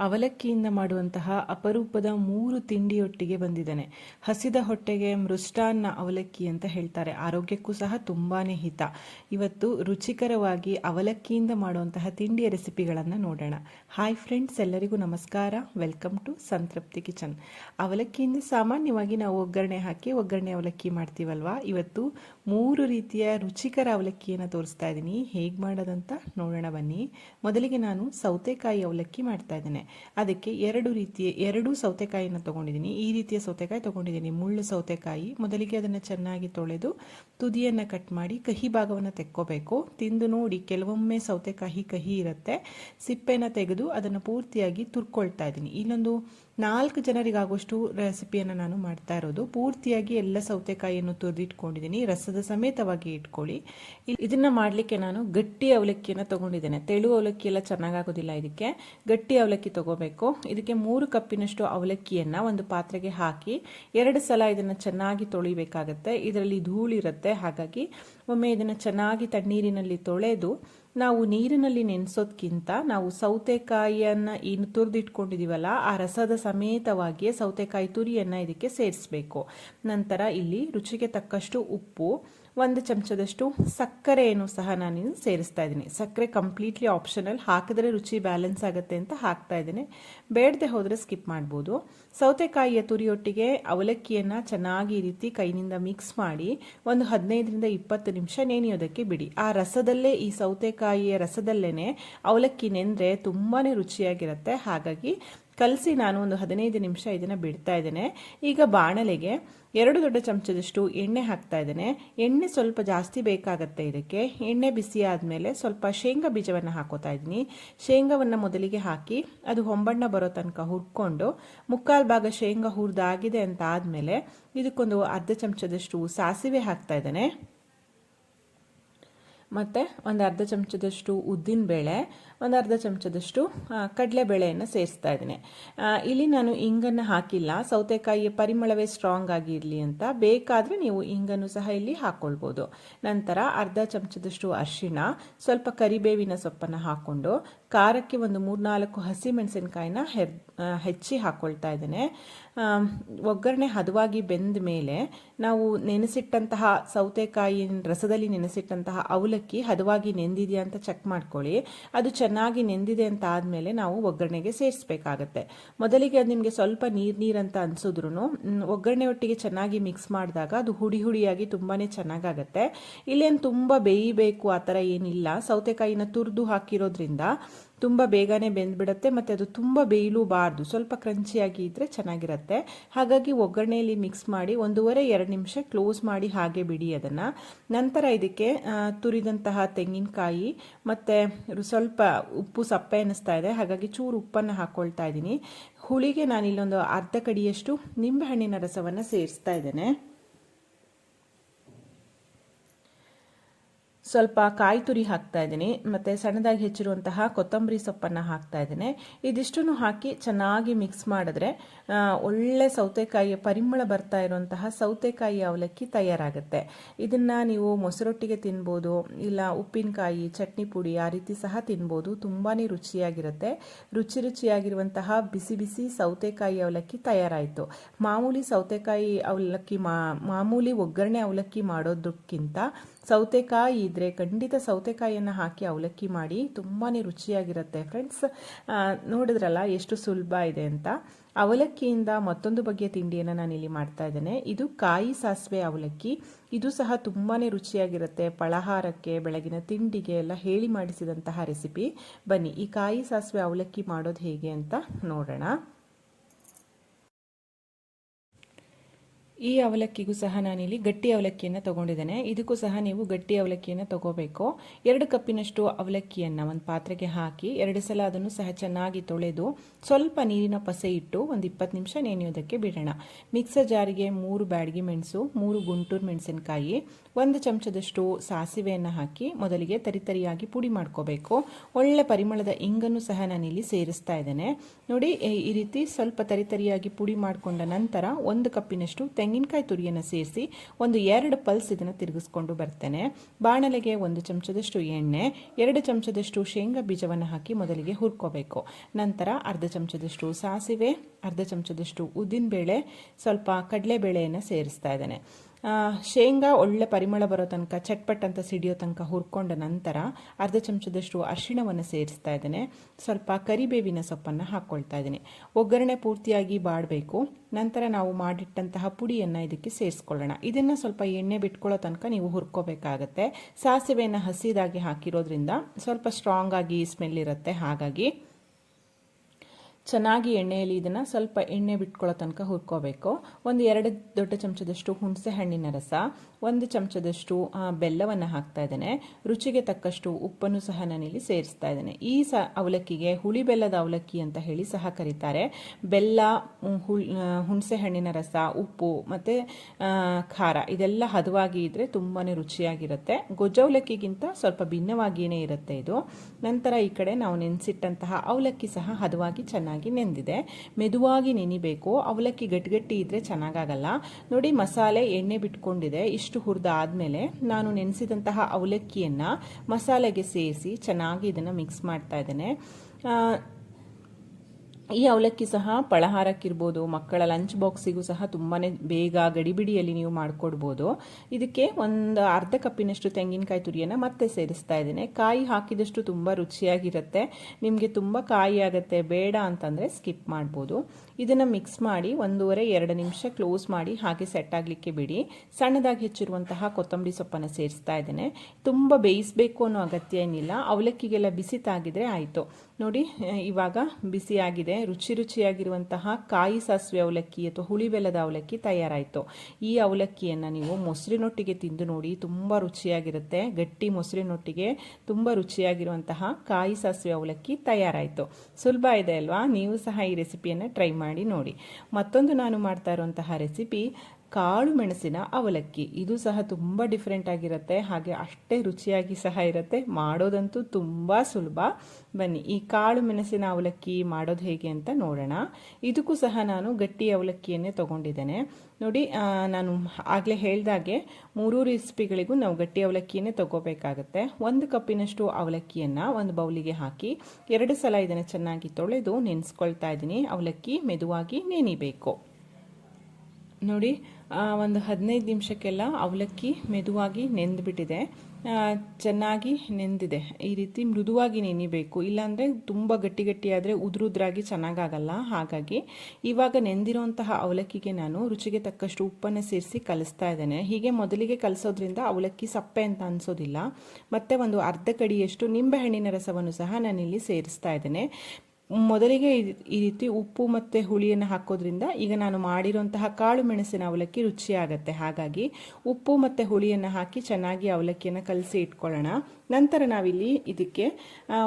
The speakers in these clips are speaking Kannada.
ಅವಲಕ್ಕಿಯಿಂದ ಮಾಡುವಂತಹ ಅಪರೂಪದ ಮೂರು ತಿಂಡಿಯೊಟ್ಟಿಗೆ ಬಂದಿದ್ದೇನೆ. ಹಸಿದ ಹೊಟ್ಟೆಗೆ ಮೃಷ್ಟಾನ್ನ ಅವಲಕ್ಕಿ ಅಂತ ಹೇಳ್ತಾರೆ. ಆರೋಗ್ಯಕ್ಕೂ ಸಹ ತುಂಬಾನೇ ಹಿತ. ಇವತ್ತು ರುಚಿಕರವಾಗಿ ಅವಲಕ್ಕಿಯಿಂದ ಮಾಡುವಂತಹ ತಿಂಡಿಯ ರೆಸಿಪಿಗಳನ್ನು ನೋಡೋಣ. ಹಾಯ್ ಫ್ರೆಂಡ್ಸ್, ಎಲ್ಲರಿಗೂ ನಮಸ್ಕಾರ. Welcome to Santrupti kitchen. ಅವಲಕ್ಕಿಯಿಂದ ಸಾಮಾನ್ಯವಾಗಿ ನಾವು ಒಗ್ಗರಣೆ ಹಾಕಿ ಒಗ್ಗರಣೆ ಅವಲಕ್ಕಿ ಮಾಡ್ತೀವಲ್ವಾ? ಇವತ್ತು ಮೂರು ರೀತಿಯ ರುಚಿಕರ ಅವಲಕ್ಕಿಯನ್ನು ತೋರಿಸ್ತಾ ಇದ್ದೀನಿ. ಹೇಗೆ ಮಾಡೋದಂತ ನೋಡೋಣ ಬನ್ನಿ. ಮೊದಲಿಗೆ ನಾನು ಸೌತೆಕಾಯಿ ಅವಲಕ್ಕಿ ಮಾಡ್ತಾ ಇದ್ದೇನೆ. ಅದಕ್ಕೆ ಎರಡು ರೀತಿಯ, ಎರಡು ಸೌತೆಕಾಯಿಯನ್ನು ತೊಗೊಂಡಿದ್ದೀನಿ. ಈ ರೀತಿಯ ಸೌತೆಕಾಯಿ ತಗೊಂಡಿದ್ದೀನಿ. ಮುಳ್ಳು ಸೌತೆಕಾಯಿ. ಮೊದಲಿಗೆ ಅದನ್ನು ಚೆನ್ನಾಗಿ ತೊಳೆದು ತುದಿಯನ್ನು ಕಟ್ ಮಾಡಿ ಕಹಿ ಭಾಗವನ್ನು ತೆಕ್ಕೋಬೇಕು. ತಿಂದು ನೋಡಿ ಕೆಲವೊಮ್ಮೆ ಸೌತೆಕಾಯಿ ಕಹಿ ಇರುತ್ತೆ. ಸಿಪ್ಪೆನ ತೆಗೆದು ಅದನ್ನು ಪೂರ್ತಿಯಾಗಿ ತುರ್ಕೊಳ್ತಾ ಇದ್ದೀನಿ. ಇಲ್ಲೊಂದು ನಾಲ್ಕು ಜನರಿಗಾಗುವಷ್ಟು ರೆಸಿಪಿಯನ್ನು ನಾನು ಮಾಡ್ತಾ ಇರೋದು. ಪೂರ್ತಿಯಾಗಿ ಎಲ್ಲ ಸೌತೆಕಾಯಿಯನ್ನು ತುರಿದಿಟ್ಕೊಂಡಿದ್ದೀನಿ. ರಸದ ಸಮೇತವಾಗಿ ಇಟ್ಕೊಳ್ಳಿ. ಇದನ್ನು ಮಾಡಲಿಕ್ಕೆ ನಾನು ಗಟ್ಟಿ ಅವಲಕ್ಕಿಯನ್ನು ತಗೊಂಡಿದ್ದೇನೆ. ತೆಳು ಅವಲಕ್ಕಿ ಎಲ್ಲ ಚೆನ್ನಾಗಾಗೋದಿಲ್ಲ ಇದಕ್ಕೆ. ಗಟ್ಟಿ ಅವಲಕ್ಕಿ ತಗೋಬೇಕು. ಇದಕ್ಕೆ ಮೂರು ಕಪ್ಪಿನಷ್ಟು ಅವಲಕ್ಕಿಯನ್ನು ಒಂದು ಪಾತ್ರೆಗೆ ಹಾಕಿ ಎರಡು ಸಲ ಇದನ್ನು ಚೆನ್ನಾಗಿ ತೊಳಿಬೇಕಾಗತ್ತೆ. ಇದರಲ್ಲಿ ಧೂಳಿರುತ್ತೆ. ಹಾಗಾಗಿ ಒಮ್ಮೆ ಇದನ್ನು ಚೆನ್ನಾಗಿ ತಣ್ಣೀರಿನಲ್ಲಿ ತೊಳೆದು ನಾವು ನೀರಿನಲ್ಲಿ ನೆನೆಸೋದಕ್ಕಿಂತ ನಾವು ಸೌತೆಕಾಯಿಯನ್ನು ಏನು ತುರಿದಿಟ್ಕೊಂಡಿದ್ದೀವಲ್ಲ ಆ ರಸದ ಸಮೇತವಾಗಿಯೇ ಸೌತೆಕಾಯಿ ತುರಿಯನ್ನು ಇದಕ್ಕೆ ಸೇರಿಸಬೇಕು. ನಂತರ ಇಲ್ಲಿ ರುಚಿಗೆ ತಕ್ಕಷ್ಟು ಉಪ್ಪು, ಒಂದು ಚಮಚದಷ್ಟು ಸಕ್ಕರೆಯನ್ನು ಸಹ ನಾನು ಸೇರಿಸ್ತಾ ಇದ್ದೀನಿ. ಸಕ್ಕರೆ ಕಂಪ್ಲೀಟ್ಲಿ ಆಪ್ಷನಲ್ ಹಾಕಿದ್ರೆ ರುಚಿ ಬ್ಯಾಲೆನ್ಸ್ ಆಗುತ್ತೆ ಅಂತ ಹಾಕ್ತಾ ಇದ್ದೀನಿ. ಬೇಡದೆ ಹೋದರೆ ಸ್ಕಿಪ್ ಮಾಡ್ಬೋದು. ಸೌತೆಕಾಯಿಯ ತುರಿಯೊಟ್ಟಿಗೆ ಅವಲಕ್ಕಿಯನ್ನು ಚೆನ್ನಾಗಿ ರೀತಿ ಕೈನಿಂದ ಮಿಕ್ಸ್ ಮಾಡಿ, ಒಂದು ಹದಿನೈದರಿಂದ ಇಪ್ಪತ್ತು ನಿಮಿಷ ನೆನೆಯೋದಕ್ಕೆ ಬಿಡಿ. ಆ ರಸದಲ್ಲೇ ಈ ಸೌತೆಕಾಯಿಯ ರಸದಲ್ಲೇ ಅವಲಕ್ಕಿ ನೆಂದರೆ ತುಂಬಾ ರುಚಿಯಾಗಿರುತ್ತೆ. ಹಾಗಾಗಿ ಕಲಸಿ ನಾನು ಒಂದು ಹದಿನೈದು ನಿಮಿಷ ಇದನ್ನು ಬಿಡ್ತಾ ಇದ್ದೇನೆ. ಈಗ ಬಾಣಲೆಗೆ ಎರಡು ದೊಡ್ಡ ಚಮಚದಷ್ಟು ಎಣ್ಣೆ ಹಾಕ್ತಾ ಇದ್ದೇನೆ. ಎಣ್ಣೆ ಸ್ವಲ್ಪ ಜಾಸ್ತಿ ಬೇಕಾಗತ್ತೆ ಇದಕ್ಕೆ. ಎಣ್ಣೆ ಬಿಸಿ ಆದಮೇಲೆ ಸ್ವಲ್ಪ ಶೇಂಗಾ ಬೀಜವನ್ನು ಹಾಕೋತಾ ಇದ್ದೀನಿ. ಶೇಂಗಾವನ್ನು ಮೊದಲಿಗೆ ಹಾಕಿ ಅದು ಹೊಂಬಣ್ಣ ಬರೋ ತನಕ ಹುರ್ಕೊಂಡು ಮುಕ್ಕಾಲು ಭಾಗ ಶೇಂಗಾ ಹುರಿದಾಗಿದೆ ಅಂತ ಆದಮೇಲೆ ಇದಕ್ಕೊಂದು ಅರ್ಧ ಚಮಚದಷ್ಟು ಸಾಸಿವೆ ಹಾಕ್ತಾ ಇದ್ದೇನೆ. ಮತ್ತು ಒಂದು ಅರ್ಧ ಚಮಚದಷ್ಟು ಉದ್ದಿನ ಬೇಳೆ, ಒಂದು ಅರ್ಧ ಚಮಚದಷ್ಟು ಕಡಲೆಬೇಳೆಯನ್ನು ಸೇರಿಸ್ತಾ ಇದ್ದೀನಿ. ಇಲ್ಲಿ ನಾನು ಇಂಗನ್ನು ಹಾಕಿಲ್ಲ. ಸೌತೆಕಾಯಿಯ ಪರಿಮಳವೇ ಸ್ಟ್ರಾಂಗ್ ಆಗಿರಲಿ ಅಂತ. ಬೇಕಾದರೆ ನೀವು ಇಂಗನ್ನು ಸಹ ಇಲ್ಲಿ ಹಾಕ್ಕೊಳ್ಬೋದು ನಂತರ ಅರ್ಧ ಚಮಚದಷ್ಟು ಅರಿಶಿಣ, ಸ್ವಲ್ಪ ಕರಿಬೇವಿನ ಸೊಪ್ಪನ್ನು ಹಾಕ್ಕೊಂಡು ಖಾರಕ್ಕೆ ಒಂದು ಮೂರ್ನಾಲ್ಕು ಹಸಿ ಮೆಣಸಿನ್ಕಾಯಿನ ಹೆಚ್ಚಿ ಹಾಕ್ಕೊಳ್ತಾ ಇದ್ದೇನೆ. ಒಗ್ಗರಣೆ ಹದವಾಗಿ ಬೆಂದ ಮೇಲೆ ನಾವು ನೆನೆಸಿಟ್ಟಂತಹ ಸೌತೆಕಾಯಿ ರಸದಲ್ಲಿ ನೆನೆಸಿಟ್ಟಂತಹ ಅವಲಕ್ಕಿ ಹದವಾಗಿ ನೆಂದಿದೆಯಾ ಅಂತ ಚೆಕ್ ಮಾಡ್ಕೊಳ್ಳಿ. ಅದು ಚೆನ್ನಾಗಿ ನೆಂದಿದೆ ಅಂತ ಆದಮೇಲೆ ನಾವು ಒಗ್ಗರಣೆಗೆ ಸೇರಿಸ್ಬೇಕಾಗತ್ತೆ. ಮೊದಲಿಗೆ ಅದು ನಿಮಗೆ ಸ್ವಲ್ಪ ನೀರು ನೀರು ಅಂತ ಅನಿಸಿದ್ರು ಒಗ್ಗರಣೆ ಒಟ್ಟಿಗೆ ಚೆನ್ನಾಗಿ ಮಿಕ್ಸ್ ಮಾಡಿದಾಗ ಅದು ಹುಡಿ ಹುಡಿಯಾಗಿ ತುಂಬಾ ಚೆನ್ನಾಗಾಗತ್ತೆ. ಇಲ್ಲೇನು ತುಂಬ ಬೇಯಬೇಕು ಆ ಥರ ಏನಿಲ್ಲ. ಸೌತೆಕಾಯಿನ ತುರಿದು ಹಾಕಿರೋದ್ರಿಂದ ತುಂಬ ಬೇಗನೆ ಬೆಂದ್ಬಿಡುತ್ತೆ ಮತ್ತು ಅದು ತುಂಬ ಬೇಯಲೂಬಾರ್ದು. ಸ್ವಲ್ಪ ಕ್ರಂಚಿಯಾಗಿ ಇದ್ದರೆ ಚೆನ್ನಾಗಿರುತ್ತೆ. ಹಾಗಾಗಿ ಒಗ್ಗರಣೆಯಲ್ಲಿ ಮಿಕ್ಸ್ ಮಾಡಿ ಒಂದೂವರೆ, ಎರಡು ನಿಮಿಷ ಕ್ಲೋಸ್ ಮಾಡಿ ಹಾಗೆ ಬಿಡಿ ಅದನ್ನು. ನಂತರ ಇದಕ್ಕೆ ತುರಿದಂತಹ ತೆಂಗಿನಕಾಯಿ ಮತ್ತು ಸ್ವಲ್ಪ ಉಪ್ಪು ಸಪ್ಪೆ ಅನ್ನಿಸ್ತಾ ಇದೆ. ಹಾಗಾಗಿ ಚೂರು ಉಪ್ಪನ್ನು ಹಾಕ್ಕೊಳ್ತಾ ಇದ್ದೀನಿ. ಹುಳಿಗೆ ನಾನಿಲ್ಲೊಂದು ಅರ್ಧ ಕಡಿಯಷ್ಟು ನಿಂಬೆಹಣ್ಣಿನ ರಸವನ್ನು ಸೇರಿಸ್ತಾ ಇದ್ದೇನೆ. ಸ್ವಲ್ಪ ಕಾಯಿ ತುರಿ ಹಾಕ್ತಾ ಇದ್ದೀನಿ. ಮತ್ತು ಸಣ್ಣದಾಗಿ ಹೆಚ್ಚಿರುವಂತಹ ಕೊತ್ತಂಬರಿ ಸೊಪ್ಪನ್ನು ಹಾಕ್ತಾ ಇದ್ದೀನಿ. ಇದಿಷ್ಟನ್ನು ಹಾಕಿ ಚೆನ್ನಾಗಿ ಮಿಕ್ಸ್ ಮಾಡಿದ್ರೆ ಒಳ್ಳೆ ಸೌತೆಕಾಯಿಯ ಪರಿಮಳ ಬರ್ತಾ ಇರುವಂತಹ ಸೌತೆಕಾಯಿ ಅವಲಕ್ಕಿ ತಯಾರಾಗುತ್ತೆ. ಇದನ್ನು ನೀವು ಮೊಸರೊಟ್ಟಿಗೆ ತಿನ್ಬೋದು, ಇಲ್ಲ ಉಪ್ಪಿನಕಾಯಿ, ಚಟ್ನಿ ಪುಡಿ ಆ ರೀತಿ ಸಹ ತಿನ್ಬೋದು. ತುಂಬಾ ರುಚಿಯಾಗಿರುತ್ತೆ. ರುಚಿ ರುಚಿಯಾಗಿರುವಂತಹ ಬಿಸಿ ಬಿಸಿ ಸೌತೆಕಾಯಿ ಅವಲಕ್ಕಿ ತಯಾರಾಯಿತು. ಮಾಮೂಲಿ ಸೌತೆಕಾಯಿ ಅವಲಕ್ಕಿ ಮಾಮೂಲಿ ಒಗ್ಗರಣೆ ಅವಲಕ್ಕಿ ಮಾಡೋದಕ್ಕಿಂತ ಸೌತೆಕಾಯಿ ಇದ್ದರೆ ಖಂಡಿತ ಸೌತೆಕಾಯಿಯನ್ನು ಹಾಕಿ ಅವಲಕ್ಕಿ ಮಾಡಿ ತುಂಬಾ ರುಚಿಯಾಗಿರುತ್ತೆ. ಫ್ರೆಂಡ್ಸ್ ನೋಡಿದ್ರಲ್ಲ ಎಷ್ಟು ಸುಲಭ ಇದೆ ಅಂತ? ಅವಲಕ್ಕಿಯಿಂದ ಮತ್ತೊಂದು ಬಗೆಯ ತಿಂಡಿಯನ್ನು ನಾನು ಇಲ್ಲಿ ಮಾಡ್ತಾ ಇದ್ದೇನೆ. ಇದು ಕಾಯಿ ಸಾಸಿವೆ ಅವಲಕ್ಕಿ. ಇದು ಸಹ ತುಂಬಾ ರುಚಿಯಾಗಿರುತ್ತೆ. ಪಳಹಾರಕ್ಕೆ ಬೆಳಗಿನ ತಿಂಡಿಗೆ ಎಲ್ಲ ಹೇಳಿ ಮಾಡಿಸಿದಂತಹ ರೆಸಿಪಿ. ಬನ್ನಿ, ಈ ಕಾಯಿ ಸಾಸಿವೆ ಅವಲಕ್ಕಿ ಮಾಡೋದು ಹೇಗೆ ಅಂತ ನೋಡೋಣ. ಈ ಅವಲಕ್ಕಿಗೂ ಸಹ ನಾನಿಲ್ಲಿ ಗಟ್ಟಿ ಅವಲಕ್ಕಿಯನ್ನು ತಗೊಂಡಿದ್ದೇನೆ. ಇದಕ್ಕೂ ಸಹ ನೀವು ಗಟ್ಟಿ ಅವಲಕ್ಕಿಯನ್ನು ತಗೋಬೇಕು. ಎರಡು ಕಪ್ಪಿನಷ್ಟು ಅವಲಕ್ಕಿಯನ್ನು ಒಂದು ಪಾತ್ರೆಗೆ ಹಾಕಿ, ಎರಡು ಸಲ ಅದನ್ನು ಸಹ ಚೆನ್ನಾಗಿ ತೊಳೆದು, ಸ್ವಲ್ಪ ನೀರಿನ ಪಸೆ ಇಟ್ಟು ಒಂದು ಇಪ್ಪತ್ತು ನಿಮಿಷ ನೆನೆಯೋದಕ್ಕೆ ಬಿಡೋಣ. ಮಿಕ್ಸರ್ ಜಾರಿಗೆ ಮೂರು ಬ್ಯಾಡಗಿ ಮೆಣಸು, ಮೂರು ಗುಂಟೂರು ಮೆಣಸಿನಕಾಯಿ ಒಂದು ಚಮಚದಷ್ಟು ಸಾಸಿವೆಯನ್ನು ಹಾಕಿ ಮೊದಲಿಗೆ ತರಿತರಿಯಾಗಿ ಪುಡಿ ಮಾಡ್ಕೋಬೇಕು. ಒಳ್ಳೆ ಪರಿಮಳದ ಇಂಗನ್ನು ಸಹ ನಾನಿಲ್ಲಿ ಸೇರಿಸ್ತಾ ಇದ್ದೇನೆ. ನೋಡಿ, ಈ- ರೀತಿ ಸ್ವಲ್ಪ ತರಿತರಿಯಾಗಿ ಪುಡಿ ಮಾಡಿಕೊಂಡ ನಂತರ ಒಂದು ಕಪ್ಪಿನಷ್ಟು ತೆಂಗಿನಕಾಯಿ ತುರಿಯನ್ನು ಸೇರಿಸಿ ಒಂದು ಎರಡು ಪಲ್ಸ್ ಇದನ್ನು ತಿರುಗಿಸ್ಕೊಂಡು ಬರ್ತೇನೆ. ಬಾಣಲೆಗೆ ಒಂದು ಚಮಚದಷ್ಟು ಎಣ್ಣೆ, ಎರಡು ಚಮಚದಷ್ಟು ಶೇಂಗಾ ಬೀಜವನ್ನು ಹಾಕಿ ಮೊದಲಿಗೆ ಹುರ್ಕೋಬೇಕು. ನಂತರ ಅರ್ಧ ಚಮಚದಷ್ಟು ಸಾಸಿವೆ, ಅರ್ಧ ಚಮಚದಷ್ಟು ಉದ್ದಿನಬೇಳೆ, ಸ್ವಲ್ಪ ಕಡಲೆಬೇಳೆಯನ್ನು ಸೇರಿಸ್ತಾ ಇದ್ದೇನೆ. ಶೇಂಗಾ ಒಳ್ಳೆ ಪರಿಮಳ ಬರೋ ತನಕ, ಚಟ್ಪಟ್ ಅಂತ ಸಿಡಿಯೋ ತನಕ ಹುರ್ಕೊಂಡ ನಂತರ ಅರ್ಧ ಚಮಚದಷ್ಟು ಅರಿಶಿಣವನ್ನು ಸೇರಿಸ್ತಾ ಇದ್ದೇನೆ. ಸ್ವಲ್ಪ ಕರಿಬೇವಿನ ಸೊಪ್ಪನ್ನು ಹಾಕ್ಕೊಳ್ತಾ ಇದ್ದೀನಿ. ಒಗ್ಗರಣೆ ಪೂರ್ತಿಯಾಗಿ ಬಾಡಬೇಕು. ನಂತರ ನಾವು ಮಾಡಿಟ್ಟಂತಹ ಪುಡಿಯನ್ನು ಇದಕ್ಕೆ ಸೇರಿಸ್ಕೊಳ್ಳೋಣ. ಇದನ್ನು ಸ್ವಲ್ಪ ಎಣ್ಣೆ ಬಿಟ್ಕೊಳ್ಳೋ ತನಕ ನೀವು ಹುರ್ಕೋಬೇಕಾಗತ್ತೆ. ಸಾಸಿವೆಯನ್ನು ಹಸಿದಾಗಿ ಹಾಕಿರೋದ್ರಿಂದ ಸ್ವಲ್ಪ ಸ್ಟ್ರಾಂಗ್ ಆಗಿ ಸ್ಮೆಲ್ ಇರುತ್ತೆ. ಹಾಗಾಗಿ ಚೆನ್ನಾಗಿ ಎಣ್ಣೆಯಲ್ಲಿ ಇದನ್ನು ಸ್ವಲ್ಪ ಎಣ್ಣೆ ಬಿಟ್ಕೊಳ್ಳೋ ತನಕ ಹುರ್ಕೋಬೇಕು. ಒಂದು ಎರಡು ದೊಡ್ಡ ಚಮಚದಷ್ಟು ಹುಣಸೆ ಹಣ್ಣಿನ ರಸ, ಒಂದು ಚಮಚದಷ್ಟು ಬೆಲ್ಲವನ್ನು ಹಾಕ್ತಾ ಇದ್ದೇನೆ. ರುಚಿಗೆ ತಕ್ಕಷ್ಟು ಉಪ್ಪನ್ನು ಸಹ ನಾನಿಲ್ಲಿ ಸೇರಿಸ್ತಾ ಇದ್ದೇನೆ. ಈ ಸ, ಅವಲಕ್ಕಿಗೆ ಹುಳಿ ಬೆಲ್ಲದ ಅವಲಕ್ಕಿ ಅಂತ ಹೇಳಿ ಸಹ ಕರೀತಾರೆ. ಬೆಲ್ಲ ಹುಣಸೆ ಹಣ್ಣಿನ ರಸ, ಉಪ್ಪು ಮತ್ತು ಖಾರ ಇದೆಲ್ಲ ಹದವಾಗಿ ಇದ್ದರೆ ತುಂಬಾ ರುಚಿಯಾಗಿರುತ್ತೆ. ಗೊಜ್ಜವಲಕ್ಕಿಗಿಂತ ಸ್ವಲ್ಪ ಭಿನ್ನವಾಗಿಯೇ ಇರುತ್ತೆ ಇದು. ನಂತರ ಈ ಕಡೆ ನಾವು ನೆನೆಸಿಟ್ಟಂತಹ ಅವಲಕ್ಕಿ ಸಹ ಹದವಾಗಿ ಚೆನ್ನಾಗಿ ನೆಂದಿದೆ. ಮೆದುವಾಗಿ ನೆನಿಬೇಕು. ಅವಲಕ್ಕಿ ಗಟ್ಟಿಗಟ್ಟಿ ಇದ್ದರೆ ಚೆನ್ನಾಗಾಗಲ್ಲ. ನೋಡಿ, ಮಸಾಲೆ ಎಣ್ಣೆ ಬಿಟ್ಕೊಂಡಿದೆ. ಇಷ್ಟು ಹುರಿದಾದ್ಮೇಲೆ ನಾನು ನೆನೆಸಿದಂತಹ ಅವಲಕ್ಕಿಯನ್ನು ಮಸಾಲೆಗೆ ಸೇರಿಸಿ ಚೆನ್ನಾಗಿ ಇದನ್ನು ಮಿಕ್ಸ್ ಮಾಡ್ತಾ ಇದ್ದೇನೆ. ಈ ಅವಲಕ್ಕಿ ಸಹ ಪಳಹಾರಕ್ಕಿರ್ಬೋದು, ಮಕ್ಕಳ ಲಂಚ್ ಬಾಕ್ಸಿಗೂ ಸಹ ತುಂಬಾ ಬೇಗ ಗಡಿಬಿಡಿಯಲ್ಲಿ ನೀವು ಮಾಡಿಕೊಡ್ಬೋದು. ಇದಕ್ಕೆ ಒಂದು ಅರ್ಧ ಕಪ್ಪಿನಷ್ಟು ತೆಂಗಿನಕಾಯಿ ತುರಿಯನ್ನು ಮತ್ತೆ ಸೇರಿಸ್ತಾ ಇದ್ದೀನಿ. ಕಾಯಿ ಹಾಕಿದಷ್ಟು ತುಂಬ ರುಚಿಯಾಗಿರುತ್ತೆ. ನಿಮಗೆ ತುಂಬ ಕಾಯಿ ಆಗುತ್ತೆ, ಬೇಡ ಅಂತಂದರೆ ಸ್ಕಿಪ್ ಮಾಡ್ಬೋದು. ಇದನ್ನು ಮಿಕ್ಸ್ ಮಾಡಿ ಒಂದೂವರೆ, ಎರಡು ನಿಮಿಷ ಕ್ಲೋಸ್ ಮಾಡಿ ಹಾಗೆ ಸೆಟ್ ಆಗಲಿಕ್ಕೆ ಬಿಡಿ. ಸಣ್ಣದಾಗಿ ಹೆಚ್ಚಿರುವಂತಹ ಕೊತ್ತಂಬರಿ ಸೊಪ್ಪನ್ನು ಸೇರಿಸ್ತಾ ಇದ್ದೇನೆ. ತುಂಬ ಬೇಯಿಸಬೇಕು ಅನ್ನೋ ಅಗತ್ಯ ಏನಿಲ್ಲ. ಅವಲಕ್ಕಿಗೆಲ್ಲ ಬಿಸಿ ತಾಗಿದ್ರೆ ಆಯಿತು. ನೋಡಿ, ಇವಾಗ ಬಿಸಿಯಾಗಿದೆ ರುಚಿ ರುಚಿಯಾಗಿರುವಂತಹ ಕಾಯಿ ಸಾಸಿವೆ ಅವಲಕ್ಕಿ ಅಥವಾ ಹುಳಿ ಬೆಲ್ಲದ ಅವಲಕ್ಕಿ ತಯಾರಾಯಿತು. ಈ ಅವಲಕ್ಕಿಯನ್ನು ನೀವು ಮೊಸರಿನೊಟ್ಟಿಗೆ ತಿಂದು ನೋಡಿ ತುಂಬ ರುಚಿಯಾಗಿರುತ್ತೆ. ಗಟ್ಟಿ ಮೊಸರಿನೊಟ್ಟಿಗೆ ತುಂಬ ರುಚಿಯಾಗಿರುವಂತಹ ಕಾಯಿ ಸಾಸಿವೆ ಅವಲಕ್ಕಿ ತಯಾರಾಯಿತು. ಸುಲಭ ಇದೆ ಅಲ್ವಾ? ನೀವು ಸಹ ಈ ರೆಸಿಪಿಯನ್ನು ಟ್ರೈ ಮಾಡಿ. ನೋಡಿ. ಮತ್ತೊಂದು ನಾನು ಮಾಡ್ತಾ ಇರುವಂತಹ ರೆಸಿಪಿ ಕಾಳು ಮೆಣಸಿನ ಅವಲಕ್ಕಿ. ಇದು ಸಹ ತುಂಬ ಡಿಫ್ರೆಂಟ್ ಆಗಿರುತ್ತೆ, ಹಾಗೆ ಅಷ್ಟೇ ರುಚಿಯಾಗಿ ಸಹ ಇರುತ್ತೆ. ಮಾಡೋದಂತೂ ತುಂಬ ಸುಲಭ. ಬನ್ನಿ, ಈ ಕಾಳು ಮೆಣಸಿನ ಅವಲಕ್ಕಿ ಮಾಡೋದು ಹೇಗೆ ಅಂತ ನೋಡೋಣ. ಇದಕ್ಕೂ ಸಹ ನಾನು ಗಟ್ಟಿ ಅವಲಕ್ಕಿಯನ್ನೇ ತೊಗೊಂಡಿದ್ದೇನೆ. ನೋಡಿ ನಾನು ಆಗಲೇ ಹೇಳಿದಾಗೆ ಮೂರೂ ರೆಸಿಪಿಗಳಿಗೂ ನಾವು ಗಟ್ಟಿ ಅವಲಕ್ಕಿಯನ್ನೇ ತಗೋಬೇಕಾಗತ್ತೆ. ಒಂದು ಕಪ್ಪಿನಷ್ಟು ಅವಲಕ್ಕಿಯನ್ನು ಒಂದು ಬೌಲಿಗೆ ಹಾಕಿ, ಎರಡು ಸಲ ಇದನ್ನು ಚೆನ್ನಾಗಿ ತೊಳೆದು ನೆನೆಸ್ಕೊಳ್ತಾ ಇದ್ದೀನಿ. ಅವಲಕ್ಕಿ ಮೆದುವಾಗಿ ನೆನಿಬೇಕು. ನೋಡಿ ಒಂದು ಹದಿನೈದು ನಿಮಿಷಕ್ಕೆಲ್ಲ ಅವಲಕ್ಕಿ ಮೆದುವಾಗಿ ನೆಂದುಬಿಟ್ಟಿದೆ. ಚೆನ್ನಾಗಿ ನೆಂದಿದೆ. ಈ ರೀತಿ ಮೃದುವಾಗಿ ನೆನಿಬೇಕು. ಇಲ್ಲಾಂದರೆ ತುಂಬ ಗಟ್ಟಿ ಗಟ್ಟಿಯಾದರೆ ಉದುರುದ್ರಾಗಿ ಚೆನ್ನಾಗಾಗಲ್ಲ. ಹಾಗಾಗಿ ಇವಾಗ ನೆಂದಿರೋಂತಹ ಅವಲಕ್ಕಿಗೆ ನಾನು ರುಚಿಗೆ ತಕ್ಕಷ್ಟು ಉಪ್ಪನ್ನು ಸೇರಿಸಿ ಕಲಿಸ್ತಾ ಇದ್ದೇನೆ. ಹೀಗೆ ಮೊದಲಿಗೆ ಕಲಿಸೋದ್ರಿಂದ ಅವಲಕ್ಕಿ ಸಪ್ಪೆ ಅಂತ ಅನಿಸೋದಿಲ್ಲ. ಮತ್ತು ಒಂದು ಅರ್ಧ ಕಡಿಯಷ್ಟು ನಿಂಬೆಹಣ್ಣಿನ ರಸವನ್ನು ಸಹ ನಾನಿಲ್ಲಿ ಸೇರಿಸ್ತಾ ಇದ್ದೇನೆ. ಮೊದಲಿಗೆ ಈ- ರೀತಿ ಉಪ್ಪು ಮತ್ತು ಹುಳಿಯನ್ನು ಹಾಕೋದ್ರಿಂದ ಈಗ ನಾನು ಮಾಡಿರೋಂತಹ ಕಾಳು ಮೆಣಸಿನ ಅವಲಕ್ಕಿ ರುಚಿಯಾಗತ್ತೆ. ಹಾಗಾಗಿ ಉಪ್ಪು ಮತ್ತು ಹುಳಿಯನ್ನು ಹಾಕಿ ಚೆನ್ನಾಗಿ ಅವಲಕ್ಕಿಯನ್ನು ಕಲಸಿ ಇಟ್ಕೊಳ್ಳೋಣ. ನಂತರ ನಾವಿಲ್ಲಿ ಇದಕ್ಕೆ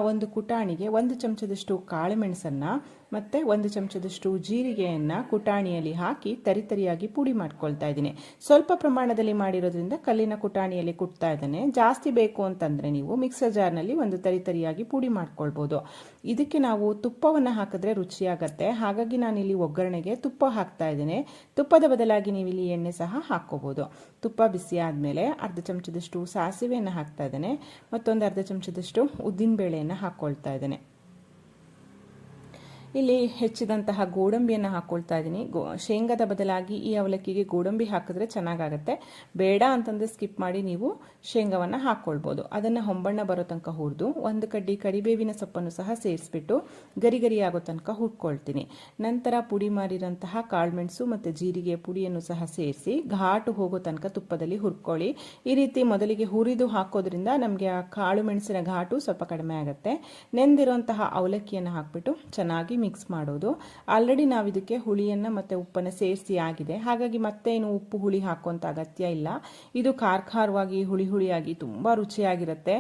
ಒಂದು ಕುಟಾಣಿಗೆ ಒಂದು ಚಮಚದಷ್ಟು ಕಾಳು ಮೆಣಸನ್ನು ಮತ್ತು ಒಂದು ಚಮಚದಷ್ಟು ಜೀರಿಗೆಯನ್ನು ಕುಟಾಣಿಯಲ್ಲಿ ಹಾಕಿ ತರಿತರಿಯಾಗಿ ಪುಡಿ ಮಾಡ್ಕೊಳ್ತಾ ಇದ್ದೀನಿ. ಸ್ವಲ್ಪ ಪ್ರಮಾಣದಲ್ಲಿ ಮಾಡಿರೋದ್ರಿಂದ ಕಲ್ಲಿನ ಕುಟಾಣಿಯಲ್ಲಿ ಕುಟ್ತಾ ಇದ್ದಾನೆ. ಜಾಸ್ತಿ ಬೇಕು ಅಂತಂದರೆ ನೀವು ಮಿಕ್ಸರ್ ಜಾರ್ನಲ್ಲಿ ಒಂದು ತರಿತರಿಯಾಗಿ ಪುಡಿ ಮಾಡ್ಕೊಳ್ಬೋದು. ಇದಕ್ಕೆ ನಾವು ತುಪ್ಪವನ್ನು ಹಾಕಿದ್ರೆ ರುಚಿಯಾಗತ್ತೆ. ಹಾಗಾಗಿ ನಾನಿಲ್ಲಿ ಒಗ್ಗರಣೆಗೆ ತುಪ್ಪ ಹಾಕ್ತಾ ಇದ್ದೇನೆ. ತುಪ್ಪದ ಬದಲಾಗಿ ನೀವು ಇಲ್ಲಿ ಎಣ್ಣೆ ಸಹ ಹಾಕ್ಕೋಬೋದು. ತುಪ್ಪ ಬಿಸಿ ಆದಮೇಲೆ ಅರ್ಧ ಚಮಚದಷ್ಟು ಸಾಸಿವೆಯನ್ನು ಹಾಕ್ತಾ ಇದ್ದೇನೆ. ಮತ್ತೊಂದು ಅರ್ಧ ಚಮಚದಷ್ಟು ಉದ್ದಿನಬೇಳೆಯನ್ನು ಹಾಕ್ಕೊಳ್ತಾ ಇದ್ದೇನೆ. ಇಲ್ಲಿ ಹೆಚ್ಚಿದಂತಹ ಗೋಡಂಬಿಯನ್ನು ಹಾಕ್ಕೊಳ್ತಾ ಇದ್ದೀನಿ ಗೋ, ಶೇಂಗಾದ ಬದಲಾಗಿ ಈ ಅವಲಕ್ಕಿಗೆ ಗೋಡಂಬಿ ಹಾಕಿದ್ರೆ ಚೆನ್ನಾಗಾಗುತ್ತೆ. ಬೇಡ ಅಂತಂದರೆ ಸ್ಕಿಪ್ ಮಾಡಿ ನೀವು ಶೇಂಗವನ್ನು ಹಾಕ್ಕೊಳ್ಬೋದು ಅದನ್ನು ಹೊಂಬಣ್ಣ ಬರೋ ತನಕ ಹುರಿದು, ಒಂದು ಕಡ್ಡಿ ಕರಿಬೇವಿನ ಸೊಪ್ಪನ್ನು ಸಹ ಸೇರಿಸ್ಬಿಟ್ಟು ಗರಿ ಗರಿ ತನಕ ಹುರ್ಕೊಳ್ತೀನಿ. ನಂತರ ಪುಡಿ ಮಾಡಿರೋಂತಹ ಕಾಳುಮೆಣಸು ಮತ್ತು ಜೀರಿಗೆ ಪುಡಿಯನ್ನು ಸಹ ಸೇರಿಸಿ ಘಾಟು ಹೋಗೋ ತನಕ ತುಪ್ಪದಲ್ಲಿ ಹುರ್ಕೊಳ್ಳಿ. ಈ ರೀತಿ ಮೊದಲಿಗೆ ಹುರಿದು ಹಾಕೋದ್ರಿಂದ ನಮಗೆ ಆ ಕಾಳು ಮೆಣಸಿನ ಘಾಟು ಸ್ವಲ್ಪ ಕಡಿಮೆ ಆಗುತ್ತೆ. ನೆಂದಿರುವಂತಹ ಅವಲಕ್ಕಿಯನ್ನು ಹಾಕ್ಬಿಟ್ಟು ಚೆನ್ನಾಗಿ ಮಿಕ್ಸ್ ಮಾಡೋದು. ಆಲ್ರೆಡಿ ನಾವು ಇದಕ್ಕೆ ಹುಳಿಯನ್ನು ಮತ್ತು ಉಪ್ಪನ್ನು ಸೇರಿಸಿ ಆಗಿದೆ. ಹಾಗಾಗಿ ಮತ್ತೆ ಏನು ಉಪ್ಪು ಹುಳಿ ಹಾಕುವಂಥ ಅಗತ್ಯ ಇಲ್ಲ. ಇದು ಖಾರ ಖಾರವಾಗಿ ಹುಳಿ ಹುಳಿಯಾಗಿ ತುಂಬ ರುಚಿಯಾಗಿರುತ್ತೆ.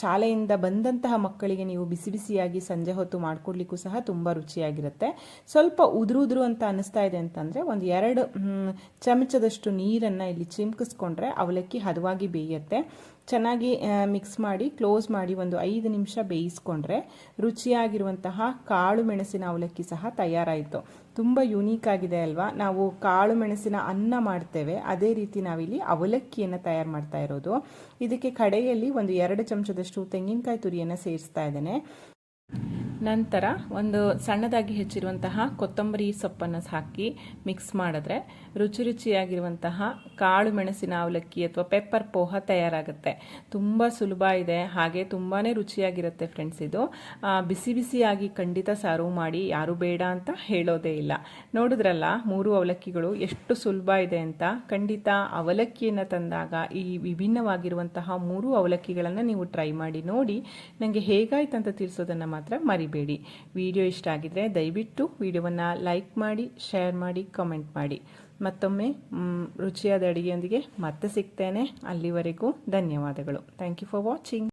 ಶಾಲೆಯಿಂದ ಬಂದಂತಹ ಮಕ್ಕಳಿಗೆ ನೀವು ಬಿಸಿ ಬಿಸಿಯಾಗಿ ಸಂಜೆ ಹೊತ್ತು ಮಾಡಿಕೊಡ್ಲಿಕ್ಕೂ ಸಹ ತುಂಬ ರುಚಿಯಾಗಿರುತ್ತೆ. ಸ್ವಲ್ಪ ಉದುರು ಉದುರು ಅಂತ ಅನಿಸ್ತಾ ಇದೆ ಅಂತಂದರೆ ಒಂದು ಎರಡು ಚಮಚದಷ್ಟು ನೀರನ್ನು ಇಲ್ಲಿ ಚಿಮ್ಕಿಸ್ಕೊಂಡ್ರೆ ಅವಲಕ್ಕಿ ಹದವಾಗಿ ಬೇಯುತ್ತೆ. ಚೆನ್ನಾಗಿ ಮಿಕ್ಸ್ ಮಾಡಿ ಕ್ಲೋಸ್ ಮಾಡಿ ಒಂದು ಐದು ನಿಮಿಷ ಬೇಯಿಸ್ಕೊಂಡ್ರೆ ರುಚಿಯಾಗಿರುವಂತಹ ಕಾಳು ಮೆಣಸಿನ ಅವಲಕ್ಕಿ ಸಹ ತಯಾರಾಯಿತು. ತುಂಬ ಯುನೀಕ್ ಆಗಿದೆ ಅಲ್ವಾ? ನಾವು ಕಾಳು ಮೆಣಸಿನ ಅನ್ನ ಮಾಡ್ತೇವೆ. ಅದೇ ರೀತಿ ನಾವಿಲ್ಲಿ ಅವಲಕ್ಕಿಯನ್ನು ತಯಾರು ಮಾಡ್ತಾ ಇರೋದು. ಇದಕ್ಕೆ ಕಡೆಯಲ್ಲಿ ಒಂದು ಎರಡು ಚಮಚದಷ್ಟು ತೆಂಗಿನಕಾಯಿ ತುರಿಯನ್ನು ಸೇರಿಸ್ತಾ ಇದ್ದೇನೆ. ನಂತರ ಒಂದು ಸಣ್ಣದಾಗಿ ಹೆಚ್ಚಿರುವಂತಹ ಕೊತ್ತಂಬರಿ ಸೊಪ್ಪನ್ನು ಹಾಕಿ ಮಿಕ್ಸ್ ಮಾಡಿದ್ರೆ ರುಚಿ ರುಚಿಯಾಗಿರುವಂತಹ ಕಾಳು ಮೆಣಸಿನ ಅವಲಕ್ಕಿ ಅಥವಾ ಪೆಪ್ಪರ್ ಪೋಹ ತಯಾರಾಗುತ್ತೆ. ತುಂಬ ಸುಲಭ ಇದೆ, ಹಾಗೆ ತುಂಬಾ ರುಚಿಯಾಗಿರುತ್ತೆ ಫ್ರೆಂಡ್ಸ್ ಇದು. ಬಿಸಿ ಬಿಸಿಯಾಗಿ ಖಂಡಿತ ಸರ್ವ್ ಮಾಡಿ ಯಾರು ಬೇಡ ಅಂತ ಹೇಳೋದೇ ಇಲ್ಲ. ನೋಡಿದ್ರಲ್ಲ, ಮೂರು ಅವಲಕ್ಕಿಗಳು ಎಷ್ಟು ಸುಲಭ ಇದೆ ಅಂತ? ಖಂಡಿತ ಅವಲಕ್ಕಿಯನ್ನು ತಂದಾಗ ಈ ವಿಭಿನ್ನವಾಗಿರುವಂತಹ ಮೂರು ಅವಲಕ್ಕಿಗಳನ್ನು ನೀವು ಟ್ರೈ ಮಾಡಿ ನೋಡಿ. ನನಗೆ ಹೇಗಾಯ್ತು ಅಂತ ತಿಳಿಸೋದನ್ನು ಮಾತ್ರ ಮರಿಬೇಡಿ. ವಿಡಿಯೋ ಇಷ್ಟ ಆಗಿದ್ರೆ ದಯವಿಟ್ಟು ವಿಡಿಯೋವನ್ನು ಲೈಕ್ ಮಾಡಿ, ಶೇರ್ ಮಾಡಿ, ಕಮೆಂಟ್ ಮಾಡಿ. ಮತ್ತೊಮ್ಮೆ ರುಚಿಯಾದ ಅಡುಗೆಯೊಂದಿಗೆ ಮತ್ತೆ ಸಿಗ್ತೇನೆ. ಅಲ್ಲಿವರೆಗೂ ಧನ್ಯವಾದಗಳು. Thank you for watching